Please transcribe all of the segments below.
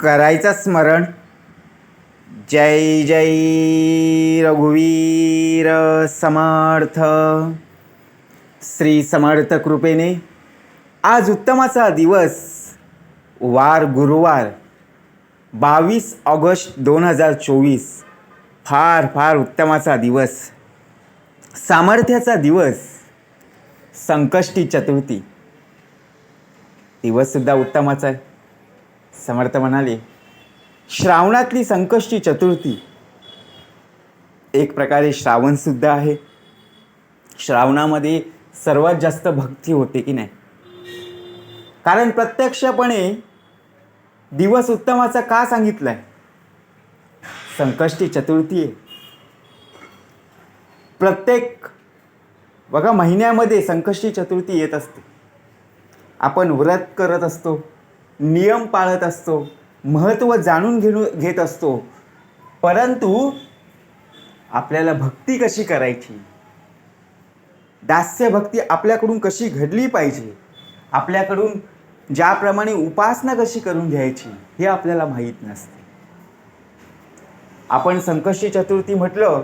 करायचं स्मरण. जय जय रघुवीर समर्थ. श्री समर्थ कृपेने आज उत्तमाचा दिवस वार गुरुवार बावीस ऑगस्ट दोन हजार चोवीस फार फार उत्तमाचा दिवस. सामर्थ्याचा दिवस संकष्टी चतुर्थी. दिवससुद्धा उत्तमाचा आहे. समर्थ म्हणाले श्रावणातली संकष्टी चतुर्थी एक प्रकारे श्रावणसुद्धा आहे. श्रावणामध्ये सर्वात जास्त भक्ती होते की नाही? कारण प्रत्यक्षपणे दिवस उत्तमाचा का सांगितलाय? संकष्टी चतुर्थी आहे. प्रत्येक बघा महिन्यामध्ये संकष्टी चतुर्थी येत असते. आपण व्रत करत असतो. नियम पाळत असतो महत्त्व जाणून घेणू घेत असतो. परंतु आपल्याला भक्ती कशी करायची? दास्य भक्ती आपल्याकडून कशी घडली पाहिजे? आपल्याकडून ज्याप्रमाणे उपासना कशी करून घ्यायची हे आपल्याला माहीत नसते. आपण संकष्टी चतुर्थी म्हटलं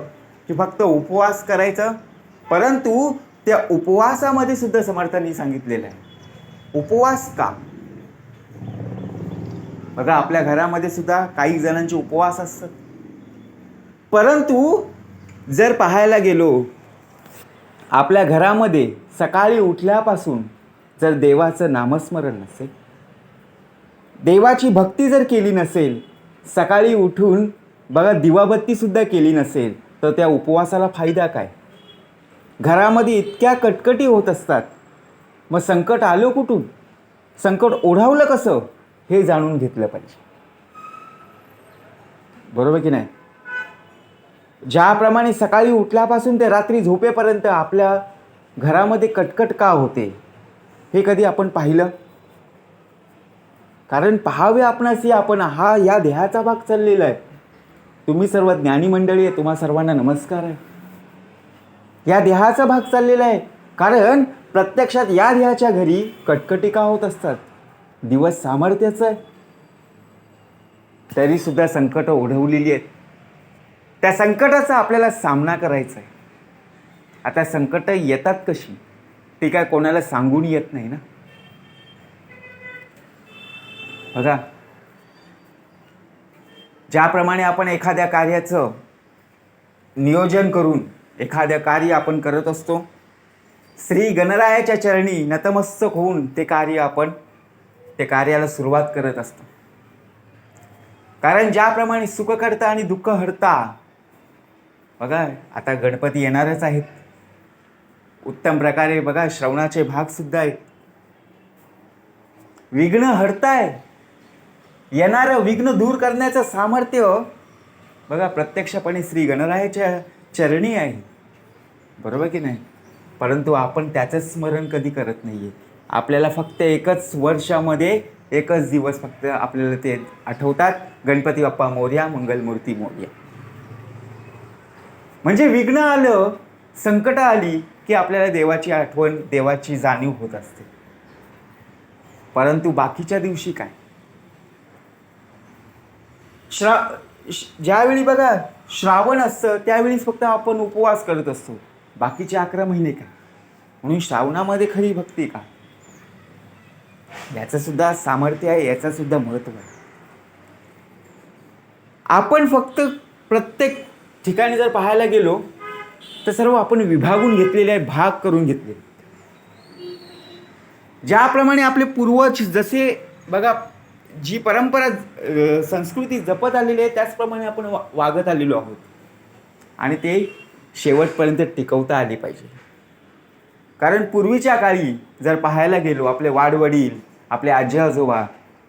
की फक्त उपवास करायचं परंतु त्या उपवासामध्ये सुद्धा समर्थांनी सांगितलेलं आहे. उपवास का? बघा आपल्या घरामध्ये सुद्धा काही जणांचे उपवास असतात. परंतु जर पाहायला गेलो आपल्या घरामध्ये सकाळी उठल्यापासून जर देवाचं नामस्मरण नसेल देवाची भक्ती जर केली नसेल सकाळी उठून बघा दिवाबत्तीसुद्धा केली नसेल तर त्या उपवासाला फायदा काय? घरामध्ये इतक्या कटकटी होत असतात. मग संकट आलं कुठून? संकट ओढावलं कसं? हे जाणून घेतलं पाहिजे. बरोबर की नाही? ज्याप्रमाणे सकाळी उठल्यापासून ते रात्री झोपेपर्यंत आपल्या घरामध्ये कटकट का होते हे कधी आपण पाहिलं? कारण पहावे आपणास आपण हा या देहाचा भाग चाललेला आहे. तुम्ही सर्व ज्ञानी मंडळी आहे तुम्हा सर्वांना नमस्कार आहे. या देहाचा भाग चाललेला आहे. कारण प्रत्यक्षात या देहाच्या घरी कटकटी का होत असतात? दिवस सामर्थ्याचं आहे. तरी सुद्धा संकट ओढवलेली आहेत. त्या संकटाचा आपल्याला सामना करायचा आहे. आता संकट येतात कशी? ती काय कोणाला सांगून येत नाही ना? बघा. ज्याप्रमाणे आपण एखाद्या कार्याचं नियोजन करून एखाद्या कार्य आपण करत असतो श्री गणरायाच्या चरणी नतमस्तक होऊन ते कार्य आपण ते कार्याला सुरुवात करत असतं. कारण ज्याप्रमाणे सुख करता आणि दुःख हरता बघा आता गणपती येणारच आहेत. उत्तम प्रकारे बघा श्रवणाचे भागसुद्धा आहेत. विघ्न हरताय. येणारं विघ्न दूर करण्याचं सामर्थ्य बघा प्रत्यक्षपणे श्री गणरायाच्या चरणी आहे. बरोबर की नाही? परंतु आपण त्याचं स्मरण कधी करत नाही आहे आपल्याला फक्त एकच वर्षामध्ये एकच दिवस फक्त आपल्याला ते आठवतात. गणपती बाप्पा मोर्या मंगलमूर्ती मोर्या. म्हणजे विघ्न आलं संकट आली की आपल्याला देवाची आठवण देवाची जाणीव होत असते. परंतु बाकीच्या दिवशी काय? श्रा श- ज्यावेळी बघा श्रावण असतं त्यावेळीच फक्त आपण उपवास करत असतो. बाकीचे अकरा महिने काय? म्हणून श्रावणामध्ये खरी भक्ती का? याचंसुद्धा सामर्थ्य आहे याचंसुद्धा महत्त्व आहे. आपण फक्त प्रत्येक ठिकाणी जर पाहायला गेलो तर सर्व आपण विभागून घेतलेले आहे भाग करून घेतले ज्याप्रमाणे आपले पूर्वज जसे बघा जी परंपरा संस्कृती जपत आलेली आहे त्याचप्रमाणे आपण वा वागत आलेलो आहोत. आणि ते शेवटपर्यंत टिकवता आले पाहिजे. कारण पूर्वीच्या काळी जर पाहायला गेलो आपले वाडवडील आपले आजी आजोबा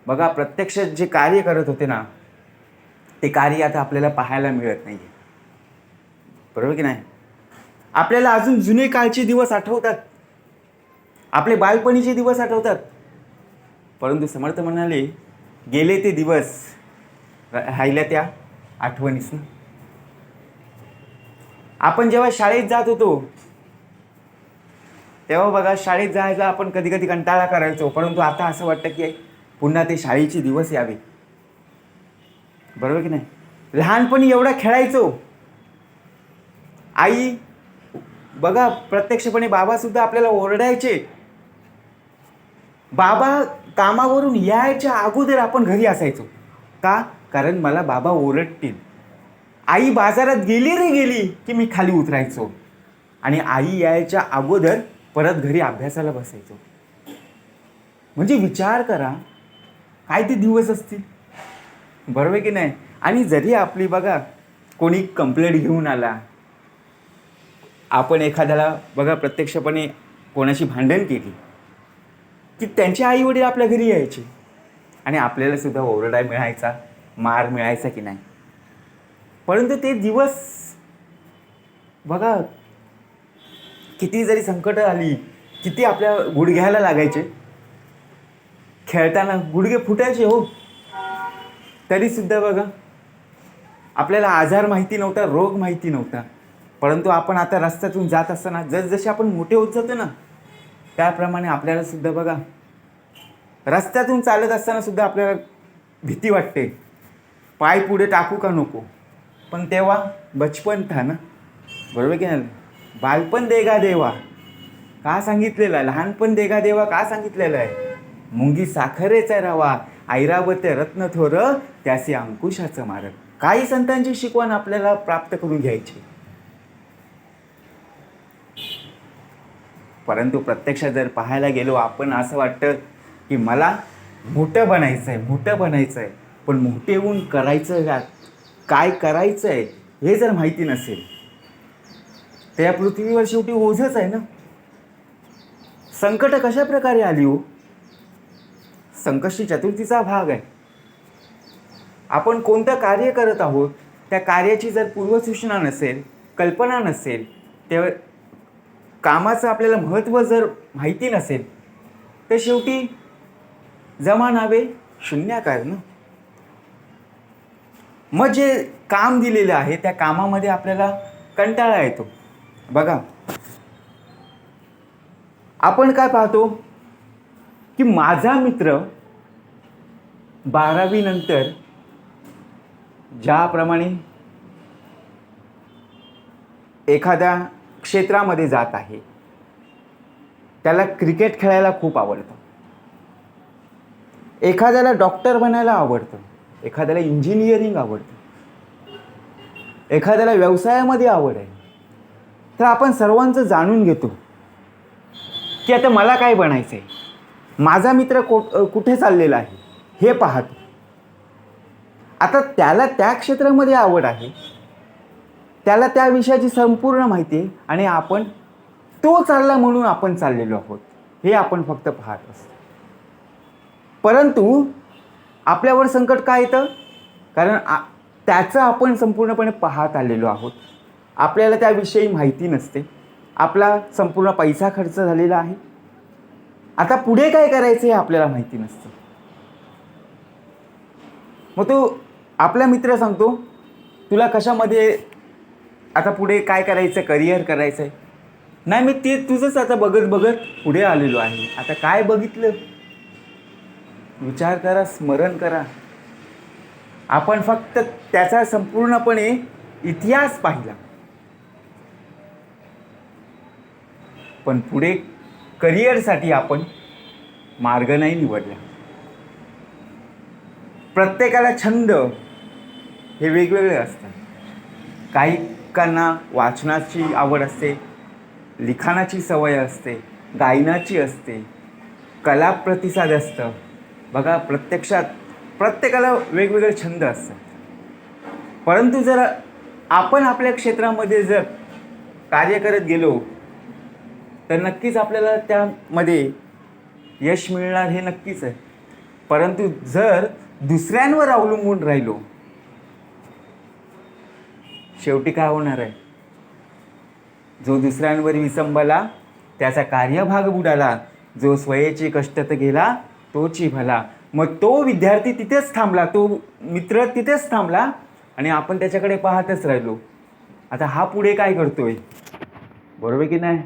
बघा प्रत्यक्ष जे कार्य करत होते ना ते कार्य आता आपल्याला पाहायला मिळत नाही बरोबर की नाही? आपल्याला अजून जुने काळचे दिवस आठवतात. आपले बालपणीचे दिवस आठवतात. परंतु समर्थ म्हणाले गेले ते दिवस राहिल्या त्या आठवणीस ना. आपण जेव्हा शाळेत जात होतो तेव्हा बघा शाळेत जायचा आपण कधी कधी कंटाळा करायचो परंतु आता असं वाटतं की पुन्हा ते शाळेचे दिवस यावे. बरोबर की नाही? लहानपणी एवढा खेळायचो. आई बघा प्रत्यक्षपणे बाबासुद्धा आपल्याला ओरडायचे. बाबा कामावरून यायच्या अगोदर आपण घरी असायचो. का? कारण मला बाबा ओरडतील. आई बाजारात गेली रे गेली की मी खाली उतरायचो. आणि आई यायच्या अगोदर परत घरी अभ्यासाला बसायचो. म्हणजे विचार करा काय ते दिवस असतील? बरोबर की नाही? आणि जरी आपली बघा कोणी कंप्लेंट घेऊन आला आपण एखाद्याला बघा प्रत्यक्षपणे कोणाशी भांडण केली की त्यांचे आई वडील आपल्या घरी यायचे. आणि आपल्याला सुद्धा ओरडा मिळायचा मार मिळायचा की नाही? परंतु ते दिवस बघा किती जरी संकट आली किती आपल्या गुडघ्याला लागायचे. खेळताना गुडघे फुटायचे हो. तरी सुद्धा बघा आपल्याला आजार माहिती नव्हता रोग माहिती नव्हता. परंतु आपण आता रस्त्यातून जात असताना जसजसे आपण मोठे होत जातो ना त्याप्रमाणे आपल्याला सुद्धा बघा रस्त्यातून चालत असताना सुद्धा आपल्याला भीती वाटते. पाय पुढे टाकू का नको? पण तेव्हा बचपन था ना. बरोबर की नाही? बालपण देगा देवा. का सांगितलेलं आहे? लहानपण देगा देवा का सांगितलेलं आहे? मुंगी साखरेचा रवा ऐरावत रत्न थोर त्यासी अंकुशाचं मारक. काही संतांची शिकवण आपल्याला प्राप्त करून घ्यायची. परंतु प्रत्यक्षात जर पाहायला गेलो आपण असं वाटतं की मला मोठं बनायचं आहे मोठं बनायचं आहे. पण मोठे होऊन करायचं का? काय करायचं आहे? हे जर माहिती नसेल तर या पृथ्वीवर शेवटी ओझच आहे ना? संकट कशा प्रकारे आली हो? संकष्टी चतुर्थीचा भाग आहे. आपण कोणतं कार्य करत आहोत? त्या कार्याची जर पूर्वसूचना नसेल कल्पना नसेल तेव्हा कामाचं आपल्याला महत्त्व जर माहिती नसेल तर शेवटी जमा नावे शून्याकार ना? मग जे काम दिलेलं आहे त्या कामामध्ये आपल्याला कंटाळा येतो. बघा. आपण काय पाहतो? की माझा मित्र बारावी नंतर ज्याप्रमाणे एखाद्या क्षेत्रामध्ये जात आहे त्याला क्रिकेट खेळायला खूप आवडतं. एखाद्याला डॉक्टर बनायला आवडतं. एखाद्याला इंजिनिअरिंग आवडतं. एखाद्याला व्यवसायामध्ये आवड आहे. तर आपण सर्वांचं जाणून घेतो. की आता मला काय बनायचं आहे माझा मित्र को कुठे चाललेला आहे? हे पाहतो. आता त्याला त्या क्षेत्रामध्ये आवड आहे. त्याला त्या विषयाची संपूर्ण माहिती आहे आणि आपण तो चालला म्हणून आपण चाललेलो आहोत. हे आपण फक्त पाहत असतो. परंतु आपल्यावर संकट काय येतं? कारण आ त्याचं आपण संपूर्णपणे पाहत आलेलो आहोत. आपल्याला त्याविषयी माहिती नसते. आपला संपूर्ण पैसा खर्च झालेला आहे. आता पुढे काय करायचं हे आपल्याला माहिती नसतं. मग तो आपला मित्र सांगतो तुला कशामध्ये आता पुढे काय करायचं करिअर करायचं आहे नाही मी ते तुझंच आता बघत बघत पुढे आलेलो आहे. आता काय बघितलं? विचार करा स्मरण करा. आपण फक्त त्याचा संपूर्णपणे इतिहास पाहिला. पण पुढे करिअरसाठी आपण मार्ग नाही निवडला. प्रत्येकाला छंद हे वेगवेगळे असतात. काहीकांना वाचनाची आवड असते लिखाणाची सवय असते गायनाची असते कला प्रतिसाद असतं. बघा प्रत्यक्षात प्रत्येकाला वेगवेगळे छंद असतात. परंतु जर आपण आपल्या क्षेत्रामध्ये जर कार्य करत गेलो तर नक्कीच आपल्याला त्यामध्ये यश मिळणार हे नक्कीच आहे. परंतु जर दुसऱ्यांवर अवलंबून राहिलो शेवटी काय होणार आहे? जो दुसऱ्यांवर विसंबला त्याचा कार्यभाग बुडाला जो स्वयेचे कष्ट तर गेला तोची भला. मग तो विद्यार्थी तिथेच थांबला तो मित्र तिथेच थांबला आणि आपण त्याच्याकडे पाहतच राहिलो. आता हा पुढे काय करतोय बरोबर की नाही?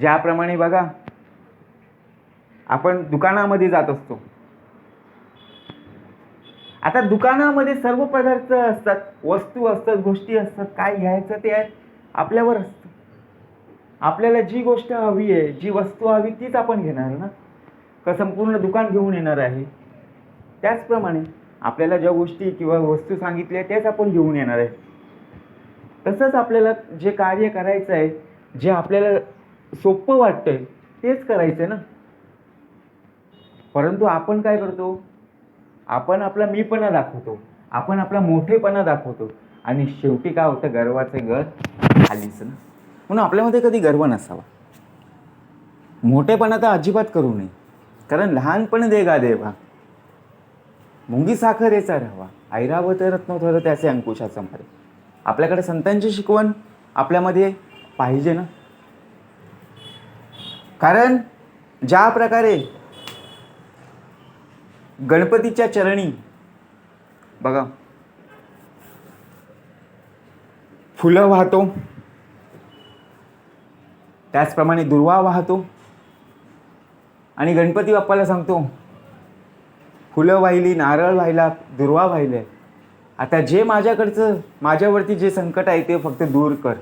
ज्याप्रमाणे बघा आपण दुकानामध्ये जात असतो. आता दुकानामध्ये सर्व पदार्थ असतात वस्तू असतात गोष्टी असतात काय घ्यायचं ते आहे आपल्यावर असतं. आपल्याला जी गोष्ट हवी आहे जी वस्तू हवी तीच आपण घेणार ना. का संपूर्ण दुकान घेऊन येणार आहे. त्याचप्रमाणे आपल्याला ज्या गोष्टी किंवा वस्तू सांगितल्या त्याच आपण घेऊन येणार आहे. तसंच आपल्याला जे कार्य करायचं आहे जे आपल्याला सोपं वाटतंय. तेच करायचं आहे ना. परंतु आपण काय करतो? आपण आपला मीपणा दाखवतो. आपण आपला मोठेपणा दाखवतो. आणि शेवटी काय होतं? गर्वाचे घर खालीच ना. म्हणून आपल्यामध्ये कधी गर्व नसावा. मोठेपणा तर अजिबात करू नये. कारण लहानपण दे गा देवा. मुंगी साखरेचा राहावा. ऐरावत रत्न थोरं त्याचे अंकुशाचं मारे. आपल्याकडे संतांची शिकवण आपल्यामध्ये पाहिजे ना. कारण ज्या प्रकारे गणपतीच्या चरणी बघा फुलं वाहतो त्याचप्रमाणे दुर्वा वाहतो आणि गणपती बाप्पाला सांगतो फुलं वाहिली नारळ वाहिला दुर्वा वाहिले. आता जे माझ्याकडचं माझ्यावरती जे संकट आहे ते फक्त दूर कर.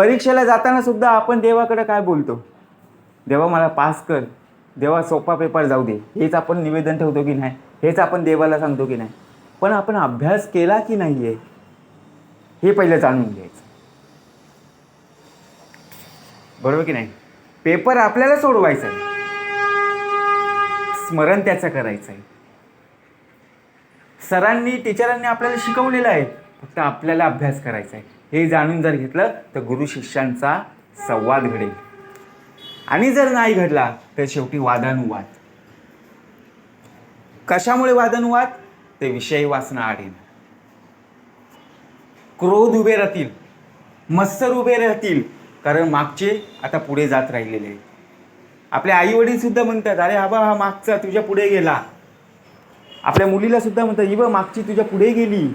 परीक्षेला जाताना सुद्धा आपण देवाकडे काय बोलतो? देवा मला पास कर. देवा सोपा पेपर जाऊ दे. हेच आपण निवेदन ठेवतो की नाही? हेच आपण देवाला सांगतो की नाही? पण आपण अभ्यास केला की नाही आहे हे पहिलं जाणून घ्यायचं. बरोबर की नाही? पेपर आपल्याला सोडवायचा आहे स्मरण त्याचं करायचं आहे सरांनी टीचरांनी आपल्याला शिकवलेलं आहे. फक्त आपल्याला अभ्यास करायचा आहे हे जाणून जर घेतलं तर गुरु शिष्यांचा संवाद घडेल. आणि जर नाही घडला तर शेवटी वादानुवाद. कशामुळे वादानुवाद? ते विषय वासना आडेन. क्रोध उभे राहतील मत्सर उभे राहतील कारण मागचे आता पुढे जात राहिलेले आहेत. आपले आईवडील सुद्धा म्हणतात अरे हा बा हा मागचा तुझ्या पुढे गेला. आपल्या मुलीला सुद्धा म्हणतात ही बा मागची तुझ्या पुढे गेली.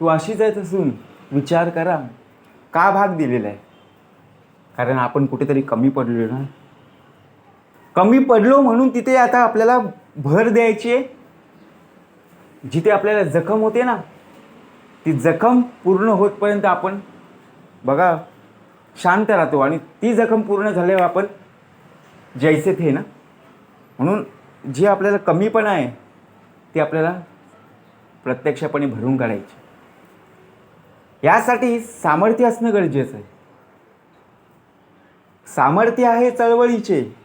तू अशीच आहे असून. विचार करा. का भाग दिलेला आहे? कारण आपण कुठेतरी कमी पडलो ना. कमी पडलो म्हणून तिथे आता आपल्याला भर द्यायची आहे. जिथे आपल्याला जखम होते ना ती जखम पूर्ण होतपर्यंत आपण बघा शांत राहतो. आणि ती जखम पूर्ण झाल्यावर आपण जैसे थे ना. म्हणून जे आपल्याला कमीपणा आहे ते आपल्याला प्रत्यक्षपणे भरून काढायचे. यासाठी सामर्थ्य असणं गरजेचं आहे. सामर्थ्य आहे चळवळीचे.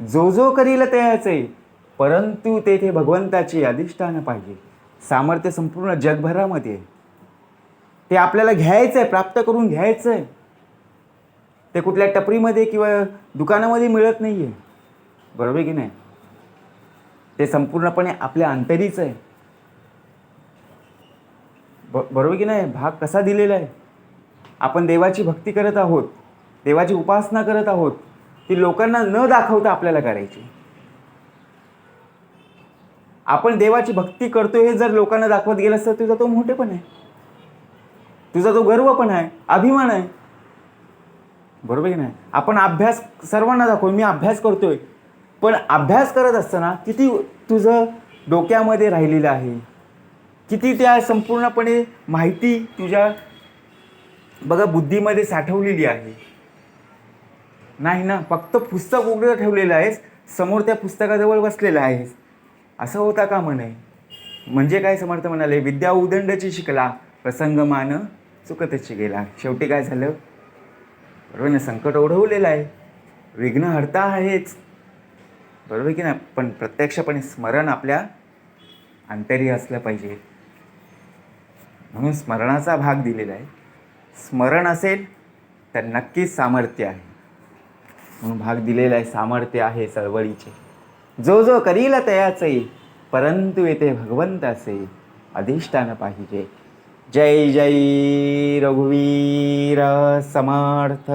जो जो करील त्याचे. परंतु तेथे भगवंताचे अधिष्ठान पाहिजे. सामर्थ्य संपूर्ण जगभरामध्ये आहे. ते आपल्याला घ्यायचं आहे प्राप्त करून घ्यायचं आहे. ते कुठल्या टपरीमध्ये किंवा दुकानामध्ये मिळत नाही आहे बरोबर आहे की नाही? ते संपूर्णपणे आपल्या अंतरीचं आहे. ब बरोबर की नाही? भाग कसा दिलेला आहे? आपण देवाची भक्ती करत आहोत देवाची उपासना करत आहोत ती लोकांना न दाखवता आपल्याला करायची. आपण देवाची भक्ती करतो हे जर लोकांना दाखवत गेलं तर तुझा तो मोठेपण आहे. तुझा तो गर्व पण आहे अभिमान आहे. बरोबर की नाही? आपण अभ्यास सर्वांना दाखवू मी अभ्यास करतोय. पण अभ्यास करत असताना किती तुझं डोक्यामध्ये राहिलेलं आहे? किती त्या संपूर्णपणे माहिती तुझ्या बघा बुद्धीमध्ये साठवलेली आहे. नाही ना? फक्त पुस्तक उघडं ठेवलेलं आहेस समोर त्या पुस्तकाजवळ बसलेलं आहेस. असं होता का म्हणे? म्हणजे काय समर्थ म्हणाले? विद्या उदंडची शिकला प्रसंगमान चुकतच गेला. शेवटी काय झालं? बरोबर ना संकट ओढवलेलं आहे. विघ्न हरता आहेच. बरोबर की नाही? पण प्रत्यक्षपणे स्मरण आपल्या अंतरी असलं पाहिजे. म्हणून स्मरणाचा भाग दिलेला आहे. स्मरण असेल तर नक्कीच सामर्थ्य आहे. म्हणून भाग दिलेला आहे सामर्थ्य आहे चळवळीचे. जो जो करील तयाचे परंतु येथे भगवंत असे अधिष्ठान पाहिजे. जय जय रघुवीर समर्थ.